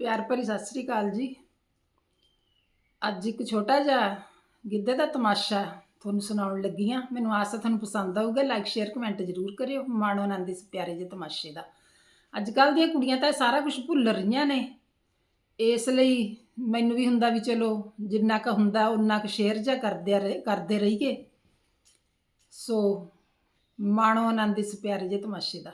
ਪਿਆਰ ਭਰੀ ਸਤਿ ਸ੍ਰੀ ਅਕਾਲ ਜੀ। ਅੱਜ ਇੱਕ ਛੋਟਾ ਜਿਹਾ ਗਿੱਧੇ ਦਾ ਤਮਾਸ਼ਾ ਤੁਹਾਨੂੰ ਸੁਣਾਉਣ ਲੱਗੀ ਆ ਮੈਨੂੰ ਆਸ ਹੈ ਤੁਹਾਨੂੰ ਪਸੰਦ ਆਊਗਾ। ਲਾਈਕ ਸ਼ੇਅਰ ਕਮੈਂਟ ਜ਼ਰੂਰ ਕਰਿਓ। ਮਾਣੋ ਆਨੰਦ ਇਸ ਪਿਆਰੇ ਜਿਹੇ ਤਮਾਸ਼ੇ ਦਾ। ਅੱਜ ਕੱਲ ਦੀਆਂ ਕੁੜੀਆਂ ਤਾਂ ਇਹ ਸਾਰਾ ਕੁਝ ਭੁੱਲ ਰਹੀਆਂ ਨੇ। ਇਸ ਲਈ ਮੈਨੂੰ ਵੀ ਹੁੰਦਾ ਵੀ ਚਲੋ, ਜਿੰਨਾ ਕੁ ਹੁੰਦਾ ਉਨਾ ਕੁ ਸ਼ੇਅਰ ਜਾਂ ਕਰਦੇ ਰਹੇ, ਕਰਦੇ ਰਹੀਏ। ਸੋ ਮਾਣੋ ਆਨੰਦ ਇਸ ਪਿਆਰੇ ਜਿਹੇ ਤਮਾਸ਼ੇ ਦਾ।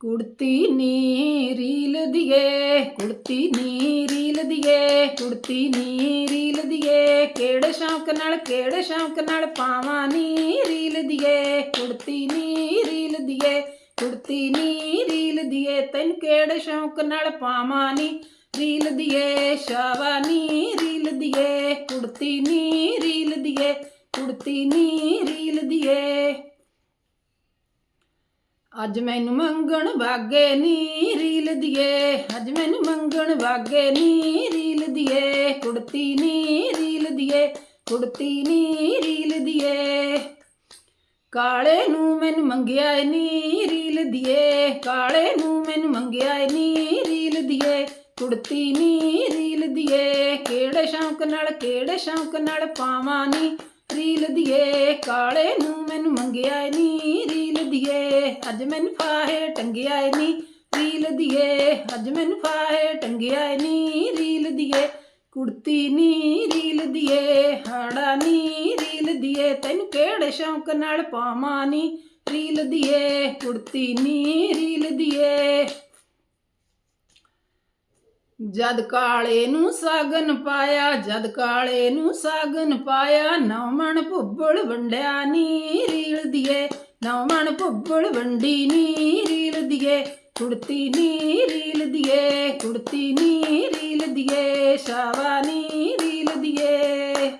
ਕੁੜਤੀ ਨੀ ਰੀਲ ਦੀਏ ਕੁੜਤੀ ਨੀ ਰੀਲ ਦੀਏ ਕੁੜਤੀ ਨੀ ਰੀਲ ਦੀਏ ਕਿਹੜੇ ਸ਼ੌਂਕ ਨਾਲ ਕਿਹੜੇ ਸ਼ੌਂਕ ਨਾਲ ਪਾਵਾਂ ਨੀ ਰੀਲ ਦੀਏ ਕੁੜਤੀ ਨੀ ਰੀਲ ਦੀਏ ਕੁੜਤੀ ਨੀ ਰੀਲ ਦੀਏ ਤੈਨੂੰ ਕਿਹੜੇ ਸ਼ੌਂਕ ਨਾਲ ਪਾਵਾਂ ਨੀ ਰੀਲ ਦੀਏ ਸ਼ਾਵਾ ਨੀ ਰੀਲ ਦੀਏ ਕੁੜਤੀ ਨੀ ਰੀਲ ਦੀਏ ਕੁੜਤੀ ਨੀ ਰੀਲ ਦੀਏ ਅੱਜ ਮੈਨੂੰ ਮੰਗਣ ਵਾਗੇ ਨੀ ਰੀਲ ਦੀਏ। ਅੱਜ ਮੈਨੂੰ ਮੰਗਣ ਵਾਗੇ ਨੀ ਰੀਲ ਦੀਏ। ਕੁੜਤੀ ਨੀ ਰੀਲ ਦੀਏ, ਕੁੜਤੀ ਨੀ ਰੀਲ ਦੀਏ। ਕਾਲੇ ਨੂੰ ਮੈਨੂੰ ਮੰਗਿਆ ਏ ਨੀ ਰੀਲ ਦੀਏ। ਕਾਲੇ ਨੂੰ ਮੈਨੂੰ ਮੰਗਿਆ ਏ ਨੀ ਰੀਲ ਦੀਏ। ਕੁੜਤੀ ਨੀ ਰੀਲ ਦੀਏ। ਕਿਹੜੇ ਸ਼ੌਂਕ ਨਾਲ, ਕਿਹੜੇ ਸ਼ੌਂਕ ਨਾਲ ਪਾਵਾਂ ਨੀ ਰੀਲ ਦੀਏ। ਕਾਲੇ ਨੂੰ ਮੈਨੂੰ ਮੰਗਿਆ ਏ ਨੀ ਦੀਏ ਅੱਜ ਮੈਨੂੰ ਫਾਹੇ, ਟੰਗਿਆ ਏ ਨੀ, ਰੀਲ ਦੀਏ। ਅੱਜ ਮੈਨੂੰ ਫਾਹੇ, ਟੰਗਿਆ ਏ ਨੀ, ਰੀਲ ਦੀਏ। ਕੁੜਤੀ ਨੀ, ਰੀਲ ਦੀਏ, ਹਾੜਾ ਨੀ, ਰੀਲ ਦੀਏ। ਤੈਨੂੰ ਕਿਹੜੇ ਸ਼ੌਂਕ ਨਾਲ ਪਾਵਾਂ ਨੀ? ਰੀਲ ਦੀਏ, ਕੁੜਤੀ ਨੀ, ਰੀਲ ਦੀਏ। ਜਦ ਕਾਲੇ ਨੂੰ ਸਾਗਨ ਪਾਇਆ, ਜਦ ਕਾਲੇ ਨੂੰ ਸਾਗਨ ਪਾਇਆ, ਨੌਮਣ ਭੁੱਬਲ ਵੰਡਿਆ ਨੀ, ਰੀਲ ਦੀਏ। ਨੌਮਣ ਭੁੱਬਲ ਵੰਡੀ ਨੀ ਰੀਲ ਦੀਏ ਕੁੜਤੀ ਨੀ ਰੀਲ ਦੀਏ ਕੁੜਤੀ ਨੀ ਰੀਲ ਦੀਏ ਸ਼ਾਵਾ ਨੀ ਰੀਲ ਦੀਏ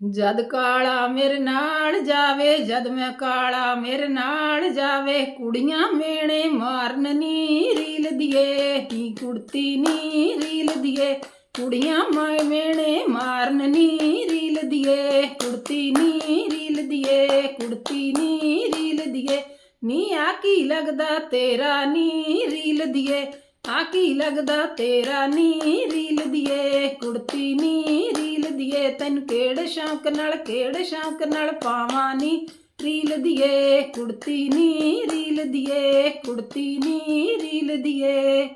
ਜਦ ਕਾਲਾ ਮੇਰੇ ਨਾਲ ਜਾਵੇ ਜਦ ਮੈਂ ਕਾਲਾ ਮੇਰੇ ਨਾਲ ਜਾਵੇ ਕੁੜੀਆਂ ਮੇਣੇ ਮਾਰਨ ਨੀ ਰੀਲ ਦੀਏ ਨੀ ਕੁੜਤੀ ਨੀ ਰੀਲ ਦੀਏ ਕੁੜੀਆਂ ਮੈਂ ਮੇਣੇ ਮਾਰਨ ਨੀ ਰੀਲ ਦੀਏ, ਕੁੜਤੀ ਨੀ ਰੀਲ ਦੀਏ, ਕੁੜਤੀ ਨੀ ਰੀਲ ਦੀਏ। ਨੀ, ਆ ਕੀ ਲੱਗਦਾ ਤੇਰਾ ਨੀ ਰੀਲ ਦੀਏ? ਆ ਕੀ ਲੱਗਦਾ ਤੇਰਾ ਨੀ ਰੀਲ ਦੀਏ? ਕੁੜਤੀ ਨੀ ਰੀਲ ਦੀਏ, ਤੈਨੂੰ ਕਿਹੜੇ ਸ਼ੌਂਕ ਨਾਲ, ਕਿਹੜੇ ਸ਼ੌਂਕ ਨਾਲ ਪਾਵਾਂ ਨੀ ਰੀਲ ਦੀਏ? ਕੁੜਤੀ ਨੀ ਰੀਲ ਦੀਏ, ਕੁੜਤੀ ਨੀ ਰੀਲ ਦੀਏ।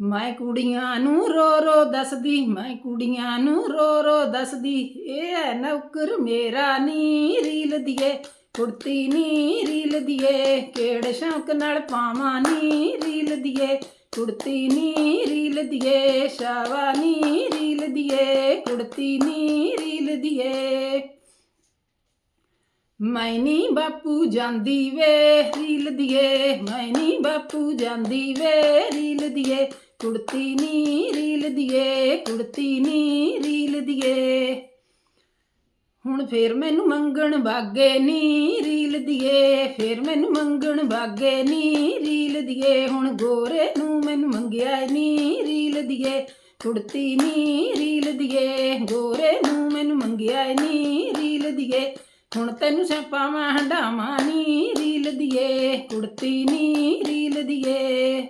ਮੈਂ ਕੁੜੀਆਂ ਨੂੰ ਰੋ ਰੋ ਦੱਸਦੀ, ਮੈਂ ਕੁੜੀਆਂ ਨੂੰ ਰੋ ਰੋ ਦੱਸਦੀ। ਇਹ ਹੈ ਨੌਕਰ ਮੇਰਾ ਨੀ ਰੀਲ ਦੀਏ, ਕੁੜਤੀ ਨੀ ਰੀਲ ਦੀਏ, ਕਿਹੜੇ ਸ਼ੌਂਕ ਨਾਲ ਪਾਵਾਂ ਨੀ ਰੀਲ ਦੀਏ। ਕੁੜਤੀ ਨੀ ਰੀਲ ਦੀਏ, ਸ਼ਾਵਾ ਨੀ ਰੀਲ ਦੀਏ, ਕੁੜਤੀ ਨੀ ਰੀਲ ਦੀਏ। ਮੈਨੀ ਬਾਪੂ ਜਾਂਦੀ ਵੇ ਰੀਲ ਦੀਏ ਮੈਨੀ ਬਾਪੂ ਜਾਂਦੀ ਵੇ ਰੀਲ ਦੀਏ। ਕੁੜਤੀ ਨੀ ਰੀਲ ਦੀਏ, ਕੁੜਤੀ ਨੀ ਰੀਲ ਦੀਏ। ਹੁਣ ਫੇਰ ਮੈਨੂੰ ਮੰਗਣ ਬਾਗੇ ਨੀ ਰੀਲ ਦੀਏ, ਫੇਰ ਮੈਨੂੰ ਮੰਗਣ ਬਾਗੇ ਨੀ ਰੀਲ ਦੀਏ। ਹੁਣ ਗੋਰੇ ਨੂੰ ਮੈਨੂੰ ਮੰਗਿਆ ਨੀ ਰੀਲ ਦੀਏ, ਕੁੜਤੀ ਨੀ ਰੀਲ ਦੀਏ। ਗੋਰੇ ਨੂੰ ਮੈਨੂੰ ਮੰਗਿਆ ਨੀ ਰੀਲ ਦੀਏ, ਹੁਣ ਤੈਨੂੰ ਸਪਾਵਾਂ ਹੰਡਾਵਾਂ ਨੀ ਰੀਲ ਦੀਏ। ਕੁੜਤੀ ਨੀ ਰੀਲ ਦੀਏ।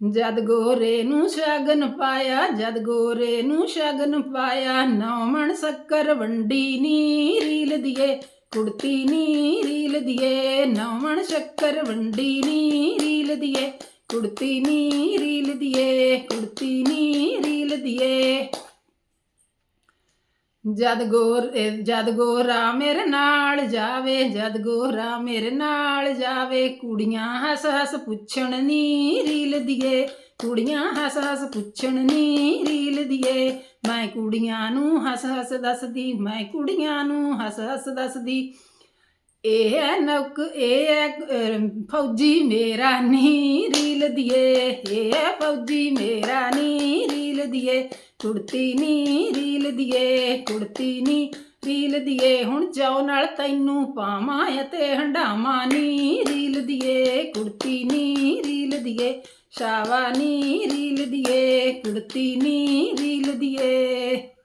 ਜਦ ਗੋਰੇ ਨੂੰ ਸ਼ਗਨ ਪਾਇਆ, ਜਦ ਗੋਰੇ ਨੂੰ ਸ਼ਗਨ ਪਾਇਆ ਨੌਮਣ ਸ਼ੱਕਰ ਵੰਡੀ ਨੀ ਰੀਲ ਦੀਏ, ਕੁੜਤੀ ਨੀ ਰੀਲ ਦੀਏ ਨੌਮਣ ਸ਼ੱਕਰ ਵੰਡੀ ਨੀ ਰੀਲ ਦੀਏ, ਕੁੜਤੀ ਨੀ ਰੀਲ ਦੀਏ, ਕੁੜਤੀ ਨੀ ਰੀਲ ਦੀਏ। ਜਦ ਗੋਰ ਜਦ ਗੋਰਾ ਮੇਰੇ ਨਾਲ ਜਾਵੇ, ਜਦ ਗੋਰਾ ਮੇਰੇ ਨਾਲ ਜਾਵੇ, ਕੁੜੀਆਂ ਹੱਸ ਹੱਸ ਪੁੱਛਣ ਨੀ ਰੀਲ ਦੀਏ। ਕੁੜੀਆਂ ਹੱਸ ਹੱਸ ਪੁੱਛਣ ਨੀ ਰੀਲ ਦੀਏ। ਮੈਂ ਕੁੜੀਆਂ ਨੂੰ ਹੱਸ ਹੱਸ ਦੱਸਦੀ, ਮੈਂ ਕੁੜੀਆਂ ਨੂੰ ਹੱਸ ਹੱਸ ਦੱਸਦੀ। ਇਹ ਹੈ ਨੌਕ, ਇਹ ਹੈ ਫੌਜੀ ਮੇਰਾ ਨੀ ਰੀਲ ਦੀਏ। ਇਹ ਹੈ ਫੌਜੀ ਮੇਰਾ ਨੀ ਰੀਲ ਦੀਏ। ਕੁੜਤੀ ਨੀ ਰੀਲ ਦੀਏ, ਕੁੜਤੀ ਨੀ ਰੀਲ ਦੀਏ। ਹੁਣ ਜਾਓ ਨਾਲ ਤੈਨੂੰ ਪਾਵਾਂ ਅਤੇ ਹੰਡਾਵਾਂ ਨੀ ਰੀਲ ਦੀਏ। ਕੁੜਤੀ ਨੀ ਰੀਲ ਦੀਏ ਸ਼ਾਵਾ ਨੀ ਰੀਲ